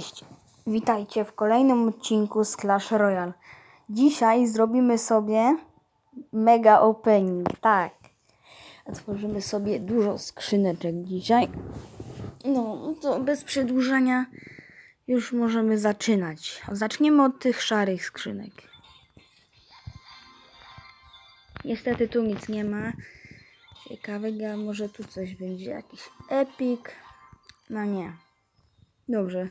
Cześć, witajcie w kolejnym odcinku z Clash Royale. Dzisiaj zrobimy sobie mega opening, tak. Otworzymy sobie dużo skrzyneczek dzisiaj. No, to bez przedłużania już możemy zaczynać. Zaczniemy od tych szarych skrzynek. Niestety tu nic nie ma ciekawego, może tu coś będzie, jakiś epic. No nie. Dobrze.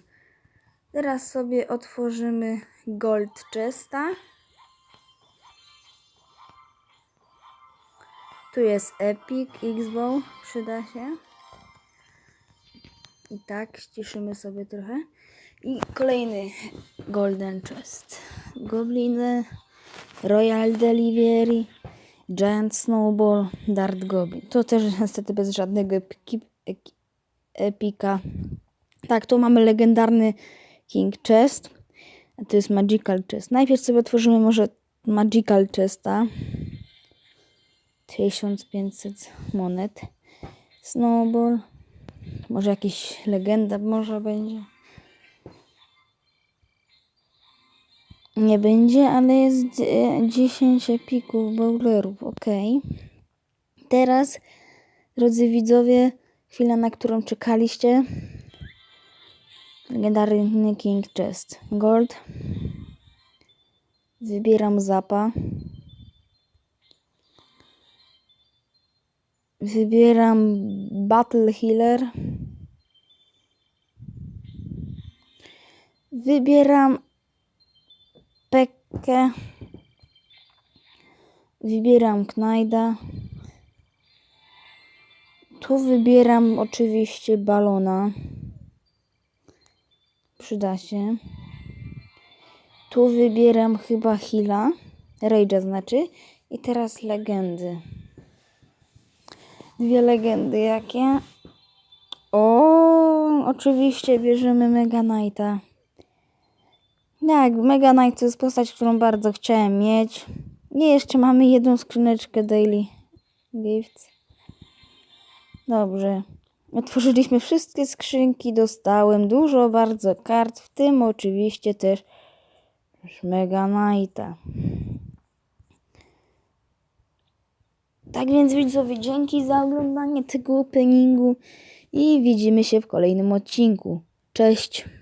Teraz sobie otworzymy Gold Chesta. Tu jest Epic, Xbox, przyda się. I tak ściszymy sobie trochę. I kolejny Golden Chest. Gobliny, Royal Delivery, Giant Snowball, Dart Goblin. To też niestety bez żadnego epika. Tak, tu mamy legendarny King Chest. A to jest Magical Chest. Najpierw sobie otworzymy może Magical Chesta. 1500 monet. Snowball. Może jakiś legenda może będzie. Nie będzie, ale jest e, 10 epików bowlerów. Ok. Teraz, drodzy widzowie, chwila, na którą czekaliście. Legendarny King Chest. Gold. Wybieram zapa. Wybieram Battle Healer. Wybieram Pekkę. Wybieram Knajda. Tu wybieram oczywiście balona. Przyda się. Tu wybieram chyba Hila. Rage'a znaczy. I teraz legendy. Dwie legendy jakie? O, oczywiście bierzemy Mega Knighta. Tak, Mega Knight to jest postać, którą bardzo chciałem mieć. I jeszcze mamy jedną skrzyneczkę Daily Gifts. Dobrze. Otworzyliśmy wszystkie skrzynki, dostałem dużo bardzo kart, w tym oczywiście też Mega Knighta. Tak więc widzowie, dzięki za oglądanie tego openingu i widzimy się w kolejnym odcinku. Cześć!